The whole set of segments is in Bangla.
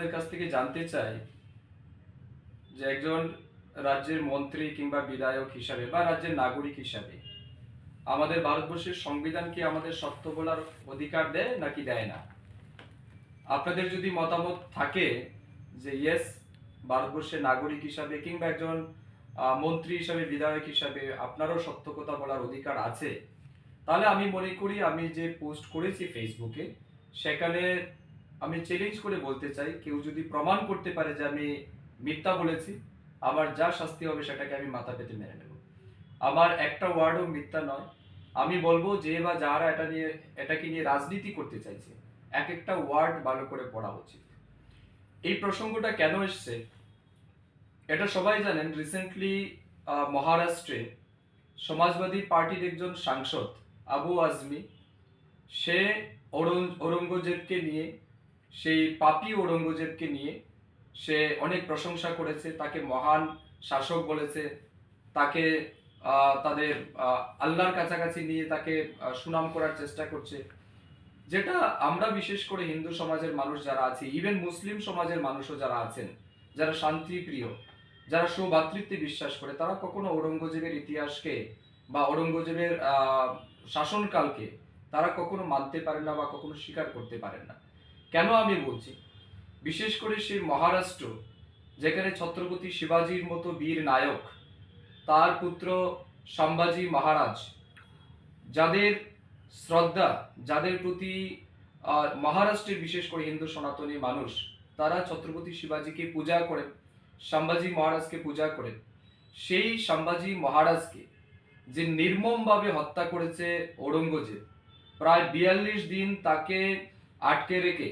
আপনাদের কাছ থেকে জানতে চাই যে একজন রাজ্যের মন্ত্রী কিংবা বিধায়ক হিসাবে বা রাজ্যের নাগরিক হিসাবে আমাদের ভারতবর্ষের সংবিধান কি আমাদের সত্য বলার অধিকার দেয় নাকি দেয় না? আপনাদের যদি মতামত থাকে যে ইয়েস ভারতবর্ষের নাগরিক হিসাবে কিংবা একজন মন্ত্রী হিসাবে, বিধায়ক হিসাবে আপনারও সত্য কথা বলার অধিকার আছে, তাহলে আমি মনে করি আমি যে পোস্ট করেছি ফেসবুকে সেখানে আমি চ্যালেঞ্জ করে বলতে চাই, কেউ যদি প্রমাণ করতে পারে যে আমি মিথ্যা বলেছি, আমার যা শাস্তি হবে সেটাকে আমি মাথা পেতে মেনে নেব। আমার একটা ওয়ার্ডও মিথ্যা নয়। আমি বলব যে বা যারা এটা নিয়ে, এটাকে নিয়ে রাজনীতি করতে চাইছে এক একটা ওয়ার্ড ভালো করে পড়া উচিত। এই প্রসঙ্গটা কেন এসছে? এটা সবাই জানেন রিসেন্টলি মহারাষ্ট্রে সমাজবাদী পার্টির একজন সাংসদ, আবু আজমি, সে ঔরং- ঔরঙ্গজেবকে নিয়ে সেই পাপি ঔরঙ্গজেবকে নিয়ে সে অনেক প্রশংসা করেছে, তাকে মহান শাসক বলেছে, তাকে তাদের আল্লাহর কাছাকাছি নিয়ে তাকে সুনাম করার চেষ্টা করছে। যেটা আমরা বিশেষ করে হিন্দু সমাজের মানুষ যারা আছি ইভেন মুসলিম সমাজের মানুষও যারা আছেন, যারা শান্তিপ্রিয়, যারা সৌভাতৃত্বে বিশ্বাস করে, তারা কখনো ঔরঙ্গজেবের ইতিহাসকে বা ঔরঙ্গজেবের শাসনকালকে তারা কখনো মানতে পারেন না বা কখনো স্বীকার করতে পারেন না। কেন আমি বলছি? বিশেষ করে সেই মহারাষ্ট্র, যেখানে ছত্রপতি শিবাজির মতো বীর নায়ক, তার পুত্র সম্ভাজি মহারাজ, যাদের শ্রদ্ধা, যাদের প্রতি মহারাষ্ট্রের বিশেষ করে হিন্দু সনাতনী মানুষ, তারা ছত্রপতি শিবাজিকে পূজা করেন সম্ভাজি মহারাজকে পূজা করেন সেই সম্ভাজি মহারাজকে যে নির্মমভাবে হত্যা করেছে ঔরঙ্গজেব, প্রায় বিয়াল্লিশ দিন তাকে আটকে রেখে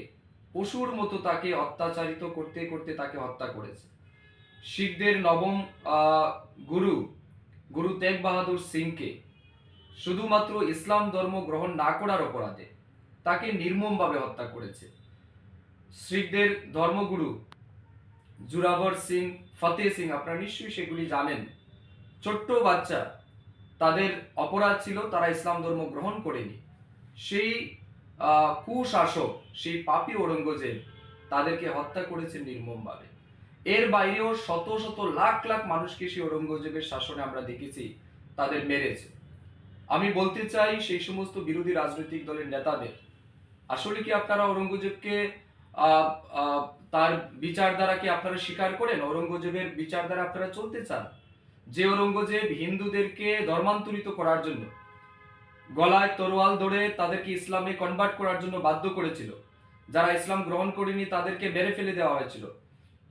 পশুর মতো তাকে অত্যাচারিত করতে করতে তাকে হত্যা করেছে। শিখদের নবম গুরু গুরু তেগ বাহাদুর সিংকে শুধুমাত্র ইসলাম ধর্ম গ্রহণ না করার অপরাধে তাকে নির্মমভাবে হত্যা করেছে। শিখদের ধর্মগুরু জুরাভর সিং, ফতেহ সিং, আপনারা নিশ্চয়ই সেগুলি জানেন। ছোট্ট বাচ্চা, তাদের অপরাধ ছিল, তারা ইসলাম ধর্ম গ্রহণ করেনি। সেই কুশাসক সেই পাপি ঔরঙ্গজেব তাদেরকে হত্যা করেছে নির্মমভাবে। এর বাইরেও শত শত লাখ লাখ মানুষকে সেই ঔরঙ্গজেবের শাসনে আমরা দেখেছি, তাদের মেরেছে। আমি বলতে চাই সেই সমস্ত বিরোধী রাজনৈতিক দলের নেতাদের, আসলে কি আপনারা ঔরঙ্গজেবকে তার বিচার দ্বারা কি আপনারা স্বীকার করেন? ঔরঙ্গজেবের বিচার দ্বারা আপনারা চলতে চান? যে ঔরঙ্গজেব হিন্দুদেরকে ধর্মান্তরিত করার জন্য গলায় তরোয়াল ধরে তাদেরকে ইসলামে কনভার্ট করার জন্য বাধ্য করেছিল। যারা ইসলাম গ্রহণ করেনি, তাদেরকে মেরে ফেলে দেওয়া হয়েছিল।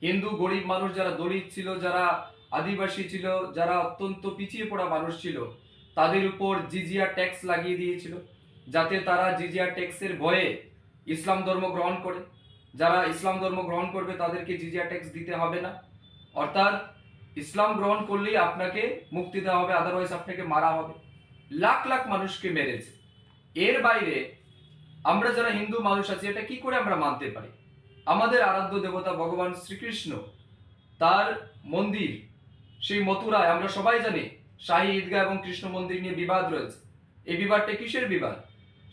হিন্দু, গরিব মানুষ যারা দলিত ছিল, যারা আদিবাসী ছিল, যারা অত্যন্ত পিছিয়ে পড়া মানুষ ছিল, তাদের উপর জিজিয়া ট্যাক্স লাগিয়ে দিয়েছিল, যাতে তারা জিজিয়া ট্যাক্সের ভয়ে ইসলাম ধর্ম গ্রহণ করে। যারা ইসলাম ধর্ম গ্রহণ করবে, তাদেরকে জিজিয়া ট্যাক্স দিতে হবে না। অর্থাৎ, ইসলাম গ্রহণ করলেই আপনাকে মুক্তি দেওয়া হবে আদারওয়াইজ আপনাকে মারা হবে। লাখ লাখ মানুষকে মেরেছে। এর বাইরে আমরা যারা হিন্দু মানুষ আছি, এটা কি করে আমরা মানতে পারি? আমাদের আরাধ্য দেবতা ভগবান শ্রীকৃষ্ণ, তার মন্দির, সেই মথুরায় আমরা সবাই জানি শাহী ঈদগাহ এবং কৃষ্ণ মন্দির নিয়ে বিবাদ রয়েছে। এই বিবাদটা কিসের বিবাদ?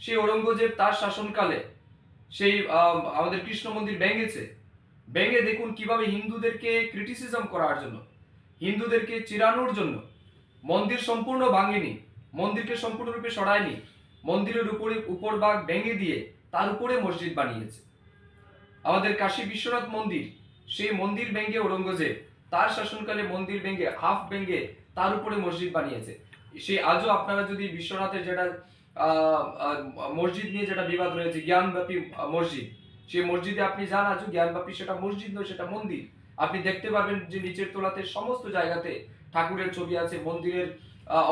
সেই ঔরঙ্গজেব তার শাসনকালে সেই আমাদের কৃষ্ণ মন্দির ভেঙেছে। ভেঙে দেখুন কীভাবে হিন্দুদেরকে ক্রিটিসিজম করার জন্য, হিন্দুদেরকে চিরানোর জন্য মন্দির সম্পূর্ণ ভাঙেনি। মন্দিরকে সম্পূর্ণরূপে সরায়নি। মন্দিরের উপরে উপর ভাগ ভেঙে দিয়ে তার উপরে মসজিদ বানিয়েছে। আমাদের কাশী বিশ্বনাথ মন্দির, সেই মন্দির ভেঙে ঔরঙ্গজেব তার শাসনকালে মন্দির ভেঙে, হাফ ভেঙে তার উপরে মসজিদ বানিয়েছে। সেই আজও আপনারা যদি বিশ্বনাথের যেটা মসজিদ নিয়ে যেটা বিবাদ রয়েছে, জ্ঞানব্যাপী মসজিদ সেই মসজিদে আপনি যান, আজও জ্ঞানব্যাপী সেটা মসজিদ নয়, সেটা মন্দির। আপনি দেখতে পাবেন যে নিচের তোলাতে সমস্ত জায়গাতে ঠাকুরের ছবি আছে, মন্দিরের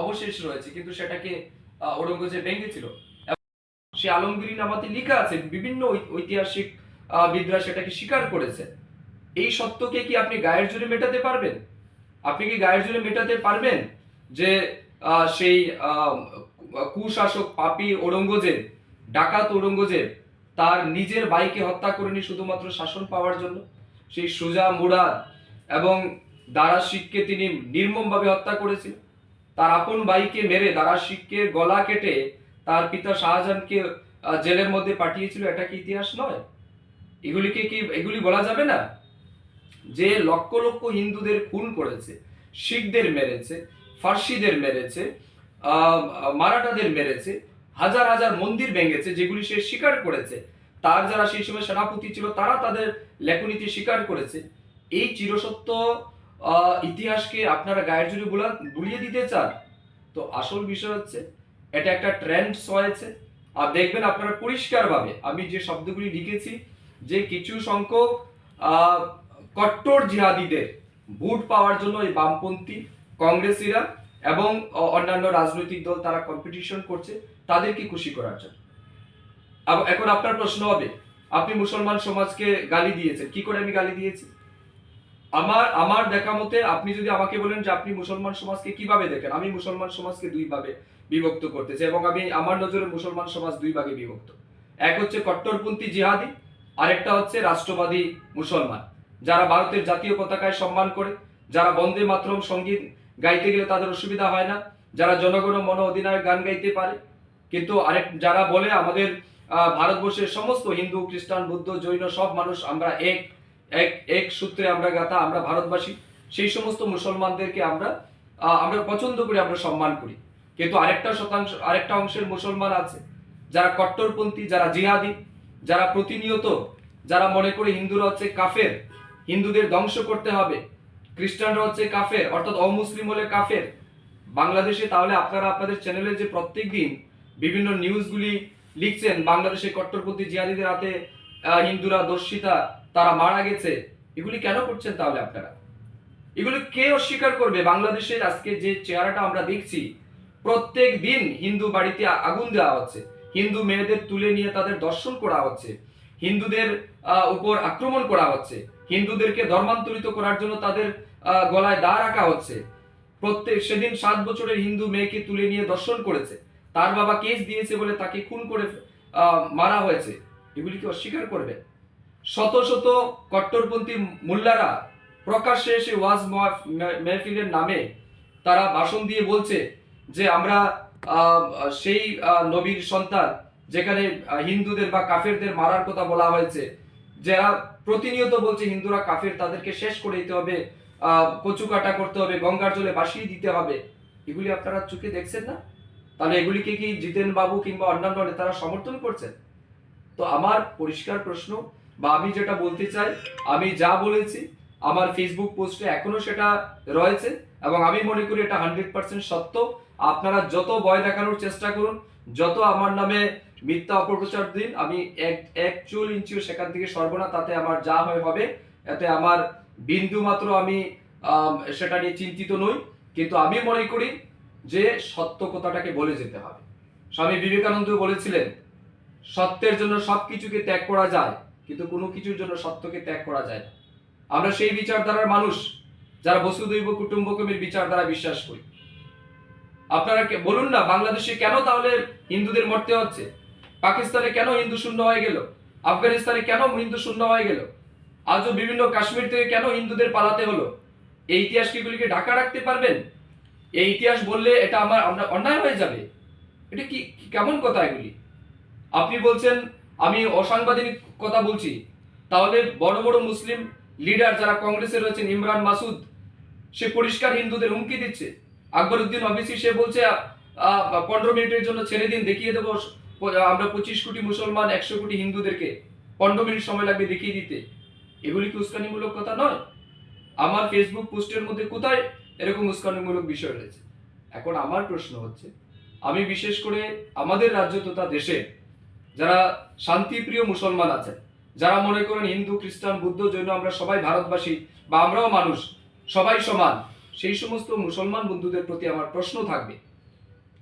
অবশেষ রয়েছে। কিন্তু সেটাকে ঔরঙ্গজেব ভেঙেছিল। সে আলমগীরি নামাতে লেখা আছে, বিভিন্ন ঐতিহাসিক বিদ্রা সেটাকে স্বীকার করেছে। এই সত্যকে কি আপনি গায়ের জোরে মেটাতে পারবেন? আপনি কি গায়ের জোরে মেটাতে পারবেন যে সেই কুশাসক পাপী ঔরঙ্গজেব, ডাকাত ঔরঙ্গজেব, তার নিজের ভাইকে হত্যা করেনি শুধুমাত্র শাসন পাওয়ার জন্য? সেই সুজা মুরাদ এবং দারা শিখকে তিনি নির্মমভাবে হত্যা করেছিলেন তার আপন ভাইকে মেরে দারা শিখকে গলা কেটে তার পিতা শাহজাহানকে জেলের মধ্যে পাঠিয়েছিল, এটা কি ইতিহাস নয়? এগুলিকে কি, এগুলি বলা যাবে না? যে লক্ষ লক্ষ হিন্দুদের খুন করেছে, শিখদের মেরেছে, ফার্সিদের মেরেছে মারাঠাদের মেরেছে, হাজার হাজার মন্দির ভেঙেছে, যেগুলি সে স্বীকার করেছে। তার যারা সেই সময় সেনাপতি ছিল, তারা তাদের লেখনীতি স্বীকার করেছে। এই চিরসত্য ইতিহাসকে আপনারা গায়ের জুড়ে গুলা- গুলিয়ে দিতে চান। তো আসল বিষয় হচ্ছে, এটা একটা ট্রেন্ড হয়েছে আর দেখবেন আপনারা পরিষ্কারভাবে, আমি যে শব্দগুলি লিখেছি, যে কিছু সংখ্যক কট্টর জিহাদিদের ভোট পাওয়ার জন্য এই বামপন্থী কংগ্রেসিরা এবং অন্যান্য রাজনৈতিক দল তারা কম্পিটিশন করছে, তাদেরকে খুশি করার জন্য। এখন আপনার প্রশ্ন হবে, আপনি মুসলমান সমাজকে গালি দিয়েছেন, কি করে আমি গালি দিয়েছি? আমার আমার দেখা মতে আপনি যদি আমাকে বলেন যে আপনি মুসলমান সমাজকে কীভাবে দেখেন, আমি মুসলমান সমাজকে দুই ভাবে বিভক্ত করতে চাই এবং আমি আমার নজরে মুসলমান সমাজ দুই ভাগে বিভক্ত। এক হচ্ছে কট্টরপন্থী জিহাদি, আরেকটা হচ্ছে রাষ্ট্রবাদী মুসলমান। যারা ভারতের জাতীয় পতাকায় সম্মান করে, যারা বন্দে মাতরম সংগীত গাইতে গেলে তাদের অসুবিধা হয় না, যারা জনগণ মন অধিনায়ক গান গাইতে পারে। কিন্তু আরেক, যারা বলে আমাদের ভারতবর্ষের সমস্ত হিন্দু, খ্রিস্টান, বুদ্ধ, জৈন সব মানুষ আমরা এক এক এক সূত্রে আমরা গাথা, আমরা ভারতবাসী, সেই সমস্ত মুসলমানদেরকে আমরা আমরা পছন্দ করি, আমরা সম্মান করি। কিন্তু আরেকটা শতাংশ, আরেকটা অংশের মুসলমান আছে, যারা কট্টরপন্থী, যারা জিহাদি, যারা প্রতিনিয়ত, যারা মনে করে হিন্দুরা হচ্ছে কাফের, হিন্দুদের ধ্বংস করতে হবে, খ্রিস্টানরা হচ্ছে কাফের, অর্থাৎ অমুসলিম হলে কাফের। বাংলাদেশে তাহলে আপনারা আপনাদের চ্যানেলে যে প্রত্যেক দিন বিভিন্ন নিউজগুলি লিখছেন, বাংলাদেশে কট্টরপন্থী জিহাদিদের হাতে হিন্দুরা দর্শিতা তারা মারা গেছে, এগুলি কেন করছেন তাহলে আপনারা? এগুলি কে অস্বীকার করবে? বাংলাদেশের আজকে যে চেহারাটা আমরা দেখছি, প্রত্যেক দিন হিন্দু বাড়িতে আগুন দেওয়া হচ্ছে, হিন্দু মেয়েদের তুলে নিয়ে তাদের দর্শন করা হচ্ছে, হিন্দুদের উপর আক্রমণ করা হচ্ছে, হিন্দুদেরকে ধর্মান্তরিত করার জন্য তাদের গলায় দা রাখা হচ্ছে। প্রত্যেক সেদিন সাত বছরের হিন্দু মেয়েকে তুলে নিয়ে দর্শন করেছে, তার বাবা কেস দিয়েছে বলে তাকে খুন করে মারা হয়েছে, এগুলি কি অস্বীকার করবে? শত শত কট্টরপন্থী মোল্লারা প্রকাশ্যে এসে ওয়াজ মহ- মেহফিলের নামে তারা ভাষণ দিয়ে বলছে যে আমরা সেই নবীর সন্তান যেখানে হিন্দুদের বা কাফেরদের মারার কথা বলা হয়েছে, যারা প্রতিনিয়ত বলছে হিন্দুরা কাফের, তাদেরকে শেষ করে দিতে হবে কচু কাটা করতে হবে, গঙ্গার জলে ভাসিয়ে দিতে হবে। এগুলি আপনারা চোখে দেখছেন না? তাহলে এগুলিকে কি জিতেন বাবু কিংবা অন্যান্য নেতারা সমর্থন করছেন? তো আমার পরিষ্কার প্রশ্ন বা আমি যেটা বলতে চাই, আমি যা বলেছি, আমার ফেসবুক পোস্টে এখনও সেটা রয়েছে এবং আমি মনে করি এটা হান্ড্রেড পার্সেন্ট সত্য। আপনারা যত ভয় দেখানোর চেষ্টা করুন, যত আমার নামে মিথ্যা অপপ্রচার দিন, আমি এক এক চুল ইঞ্চিও সেখান থেকে সরব না, তাতে আমার যা হয় হবে। এতে আমার বিন্দু মাত্র আমি সেটা নিয়ে চিন্তিত নই। কিন্তু আমি মনে করি যে সত্য কথাটাকে বলে যেতে হবে। স্বামী বিবেকানন্দ বলেছিলেন, সত্যের জন্য সবকিছুকে ত্যাগ করা যায়। কিন্তু কোনো কিছুর জন্য সত্যকে ত্যাগ করা যায় না। আমরা সেই বিচারধারার মানুষ যারা বসুদৈব কুটুম্বকমের বিচারধারা বিশ্বাস করি। আপনারা বলুন না, বাংলাদেশে কেন তাহলে হিন্দুদের মরতে হচ্ছে? পাকিস্তানে কেন হিন্দু শূন্য হয়ে গেল? আফগানিস্তানে কেন হিন্দু শূন্য হয়ে গেল? আজও বিভিন্ন কাশ্মীর থেকে কেন হিন্দুদের পালাতে হলো? এই ইতিহাস কিগুলিকে ঢাকা রাখতে পারবেন? এই ইতিহাস বললে এটা আমার অন্যায় হয়ে যাবে। এটা কি- কেমন কথা এগুলি? আপনি বলছেন আমি অসাংবাদিক কথা বলছি। তাহলে বড় বড় মুসলিম লিডার যারা কংগ্রেসে রয়েছেন, ইমরান মাসুদ, সে পরিষ্কার হিন্দুদের হুমকি দিচ্ছে। আকবর উদ্দিন অবিসি সে বলছে পনেরো মিনিটের জন্য ছেড়ে দিন, দেখিয়ে দেবো আমরা পঁচিশ কোটি মুসলমান, একশো কোটি হিন্দুদেরকে। পনেরো মিনিট সময় লাগবে দেখিয়ে দিতে। এগুলি কি উস্কানিমূলক কথা নয়? আমার ফেসবুক পোস্টের মধ্যে কোথায় এরকম উস্কানিমূলক বিষয় রয়েছে? এখন আমার প্রশ্ন হচ্ছে, আমি বিশেষ করে আমাদের রাজ্য তথা দেশে যারা শান্তিপ্রিয় মুসলমান আছেন, যারা মনে করেন হিন্দু, খ্রিস্টান, বুদ্ধ, জৈন, আমরা সবাই ভারতবাসী বা আমরাও মানুষ, সবাই সমান, সেই সমস্ত মুসলমান বন্ধুদের প্রতি আমার প্রশ্ন থাকবে,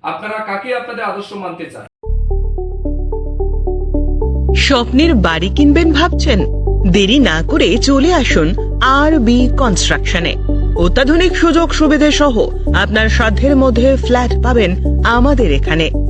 আপনারা কাকে আপনাদের আদর্শ মানতে চান? স্বপ্নের বাড়ি কিনবেন ভাবছেন? দেরি না করে চলে আসুন আর বি কনস্ট্রাকশনে অত্যাধুনিক সুযোগ সুবিধে সহ আপনার সাধ্যের মধ্যে ফ্ল্যাট পাবেন আমাদের এখানে।